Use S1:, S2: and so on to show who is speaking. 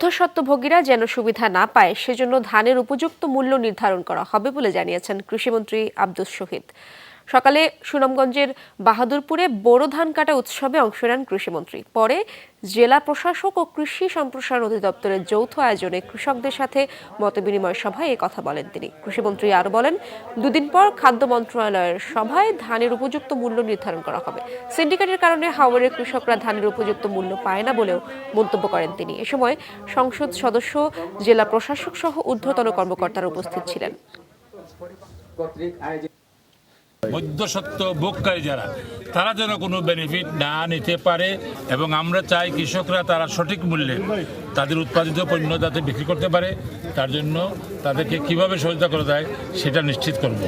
S1: মধ্যস্বত্বভোগীরা যেন সুবিধা না পায়, সেজন্য ধানের উপযুক্ত মূল্য নির্ধারণ করা হবে বলে জানিয়েছেন কৃষিমন্ত্রী আব্দুস শহীদ। সকালে সুনামগঞ্জের বাহাদুরপুরে বোরো ধান কাটা উৎসবে অংশ নেন কৃষিমন্ত্রী। পরে জেলা প্রশাসক ও কৃষি সম্প্রসারণ অধিদপ্তরের যৌথ আয়োজনে কৃষকদের সাথে মতবিনিময় সভায় কথা বলেন তিনি। কৃষিমন্ত্রী আরও বলেন, দুদিন পর খাদ্য মন্ত্রণালয়ের সভায় ধানের উপযুক্ত মূল্য নির্ধারণ করা হবে। সিন্ডিকেটের কারণে হাওড়ের কৃষকরা ধানের উপযুক্ত মূল্য পায় না বলেও মন্তব্য করেন তিনি। এ সময় সংসদ সদস্য, জেলা প্রশাসক সহ ঊর্ধ্বতন কর্মকর্তারা উপস্থিত ছিলেন।
S2: মধ্যসত্ত্ব ভোগকারী যারা, তারা যেন কোনো বেনিফিট না নিতে পারে এবং আমরা চাই কৃষকরা তারা সঠিক মূল্যে তাদের উৎপাদিত পণ্য যাতে বিক্রি করতে পারে, তার জন্য তাদেরকে কীভাবে সহযোগিতা করা যায় সেটা নিশ্চিত করব।